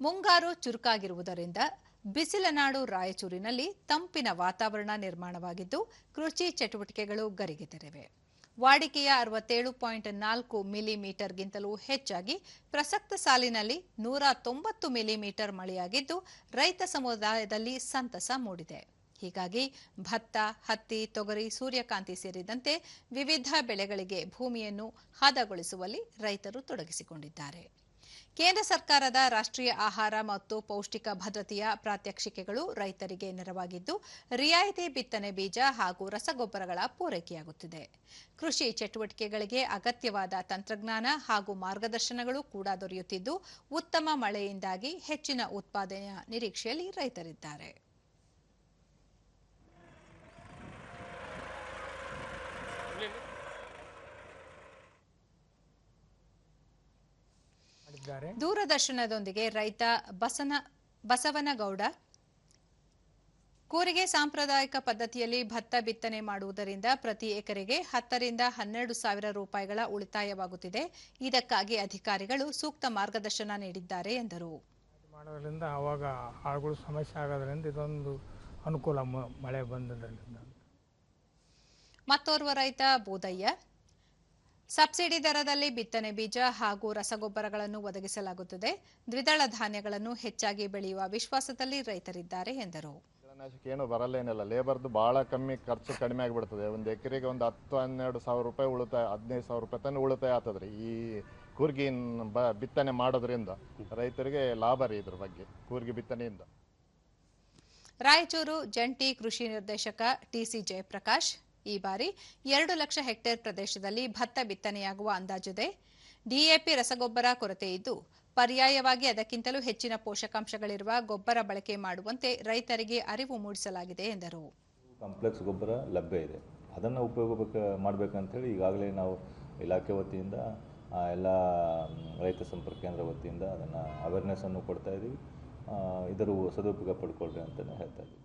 ಮುಂಗಾರು ಚುರುಕಾಗಿರುವುದರಿಂದ ಬಿಸಿಲನಾಡು ರಾಯಚೂರಿನಲ್ಲಿ ತಂಪಿನ ವಾತಾವರಣ ನಿರ್ಮಾಣವಾಗಿದ್ದು, ಕೃಷಿ ಚಟುವಟಿಕೆಗಳು ಗರಿಗೆದರಿವೆ ವಾಡಿಕೆಯ ಅರವತ್ತೇಳು ಪಾಯಿಂಟ್ ನಾಲ್ಕು ಮಿಲಿಮೀಟರ್ಗಿಂತಲೂ ಹೆಚ್ಚಾಗಿ ಪ್ರಸಕ್ತ ಸಾಲಿನಲ್ಲಿ ನೂರ ತೊಂಬತ್ತು ಮಿಲಿಮೀಟರ್ ಮಳೆಯಾಗಿದ್ದು, ರೈತ ಸಮುದಾಯದಲ್ಲಿ ಸಂತಸ ಮೂಡಿದೆ. ಹೀಗಾಗಿ ಭತ್ತ, ಹತ್ತಿ, ತೊಗರಿ, ಸೂರ್ಯಕಾಂತಿ ಸೇರಿದಂತೆ ವಿವಿಧ ಬೆಳೆಗಳಿಗೆ ಭೂಮಿಯನ್ನು ಹದಗೊಳಿಸುವಲ್ಲಿ ರೈತರು ತೊಡಗಿಸಿಕೊಂಡಿದ್ದಾರೆ. ಕೇಂದ್ರ ಸರ್ಕಾರದ ರಾಷ್ಟ್ರೀಯ ಆಹಾರ ಮತ್ತು ಪೌಷ್ಟಿಕ ಭದ್ರತೆಯ ಪ್ರಾತ್ಯಕ್ಷಿಕೆಗಳು ರೈತರಿಗೆ ನೆರವಾಗಿದ್ದು, ರಿಯಾಯಿತಿ ಬಿತ್ತನೆ ಬೀಜ ಹಾಗೂ ರಸಗೊಬ್ಬರಗಳ ಪೂರೈಕೆಯಾಗುತ್ತಿದೆ. ಕೃಷಿ ಚಟುವಟಿಕೆಗಳಿಗೆ ಅಗತ್ಯವಾದ ತಂತ್ರಜ್ಞಾನ ಹಾಗೂ ಮಾರ್ಗದರ್ಶನಗಳು ಕೂಡ ದೊರೆಯುತ್ತಿದ್ದು, ಉತ್ತಮ ಮಳೆಯಿಂದಾಗಿ ಹೆಚ್ಚಿನ ಉತ್ಪಾದನೆಯ ನಿರೀಕ್ಷೆಯಲ್ಲಿ ರೈತರಿದ್ದಾರೆ. ದೂರದರ್ಶನದೊಂದಿಗೆ ರೈತ ಬಸನ ಬಸವನಗೌಡ ಕೂರಿಗೆ ಸಾಂಪ್ರದಾಯಿಕ ಪದ್ಧತಿಯಲ್ಲಿ ಭತ್ತ ಬಿತ್ತನೆ ಮಾಡುವುದರಿಂದ ಪ್ರತಿ ಎಕರೆಗೆ ಹತ್ತರಿಂದ ಹನ್ನೆರಡು ಸಾವಿರ ರೂಪಾಯಿಗಳ ಉಳಿತಾಯವಾಗುತ್ತಿದೆ. ಇದಕ್ಕಾಗಿ ಅಧಿಕಾರಿಗಳು ಸೂಕ್ತ ಮಾರ್ಗದರ್ಶನ ನೀಡಿದ್ದಾರೆ ಎಂದರು. ಮಾಡೋದ್ರಿಂದ ಆಳುಗಳು ಸಮಸ್ಯೆ ಆಗೋದ್ರಿಂದ ಇದೊಂದು ಅನುಕೂಲ ಮಳೆ ಬಂದದ್ರಿಂದ. ಮತ್ತೋರ್ವ ರೈತ ಬೋದಯ್ಯ ಸಬ್ಸಿಡಿ ದರದಲ್ಲಿ ಬಿತ್ತನೆ ಬೀಜ ಹಾಗೂ ರಸಗೊಬ್ಬರಗಳನ್ನು ಒದಗಿಸಲಾಗುತ್ತದೆ. ದ್ವಿದಳ ಧಾನ್ಯಗಳನ್ನು ಹೆಚ್ಚಾಗಿ ಬೆಳೆಯುವ ವಿಶ್ವಾಸದಲ್ಲಿ ರೈತರಿದ್ದಾರೆ ಎಂದರು. ಕೀಟನಾಶಕ ಏನು ಬರಲ್ಲೇನಿಲ್ಲ ಲೇಬರ್ದು ಭಾಳ ಕಮ್ಮಿ ಖರ್ಚು ಕಡಿಮೆ ಆಗಿಬಿಡ್ತದೆ. ಒಂದು ಎಕರೆಗೆ ಒಂದು ಹತ್ತು ಹನ್ನೆರಡು ಸಾವಿರ ರೂಪಾಯಿ ಉಳಿತಾಯ ಹದಿನೈದು ಸಾವಿರ ರೂಪಾಯಿ ತನಕ ಉಳಿತಾಯ ಆಗ್ತದೆ ರೀ ಈ ಕೂರ್ಗಿ ಬ ಬಿತ್ತನೆ ಮಾಡೋದ್ರಿಂದ ರೈತರಿಗೆ ಲಾಭ ರೀ ಇದ್ರ ಬಗ್ಗೆ ಕೂರ್ಗಿ ಬಿತ್ತನೆಯಿಂದ. ರಾಯಚೂರು ಜಂಟಿ ಕೃಷಿ ನಿರ್ದೇಶಕ ಟಿಸಿ ಜಯಪ್ರಕಾಶ್ ಈ ಬಾರಿ ಎರಡು ಲಕ್ಷ ಹೆಕ್ಟೇರ್ ಪ್ರದೇಶದಲ್ಲಿ ಭತ್ತ ಬಿತ್ತನೆಯಾಗುವ ಅಂದಾಜಿದೆ. ಡಿಎಪಿ ರಸಗೊಬ್ಬರ ಕೊರತೆ ಇದ್ದು, ಪರ್ಯಾಯವಾಗಿ ಅದಕ್ಕಿಂತಲೂ ಹೆಚ್ಚಿನ ಪೋಷಕಾಂಶಗಳಿರುವ ಗೊಬ್ಬರ ಬಳಕೆ ಮಾಡುವಂತೆ ರೈತರಿಗೆ ಅರಿವು ಮೂಡಿಸಲಾಗಿದೆ ಎಂದರು. ಕಾಂಪ್ಲೆಕ್ಸ್ ಗೊಬ್ಬರ ಲಭ್ಯ ಇದೆ. ಅದನ್ನು ಉಪಯೋಗ ಮಾಡಬೇಕಂತೇಳಿ ಈಗಾಗಲೇ ನಾವು ಇಲಾಖೆ ವತಿಯಿಂದ ಎಲ್ಲ ರೈತ ಸಂಪರ್ಕ ಕೇಂದ್ರ ವತಿಯಿಂದ ಅದನ್ನು ಅವೇರ್ನೆಸ್ಸನ್ನು ಕೊಡ್ತಾ ಇದ್ದೀವಿ ಇದರ ಸದುಪಯೋಗ ಪಡ್ಕೊಳ್ರಿ ಅಂತಲೇ ಹೇಳ್ತಾ ಇದ್ದೀವಿ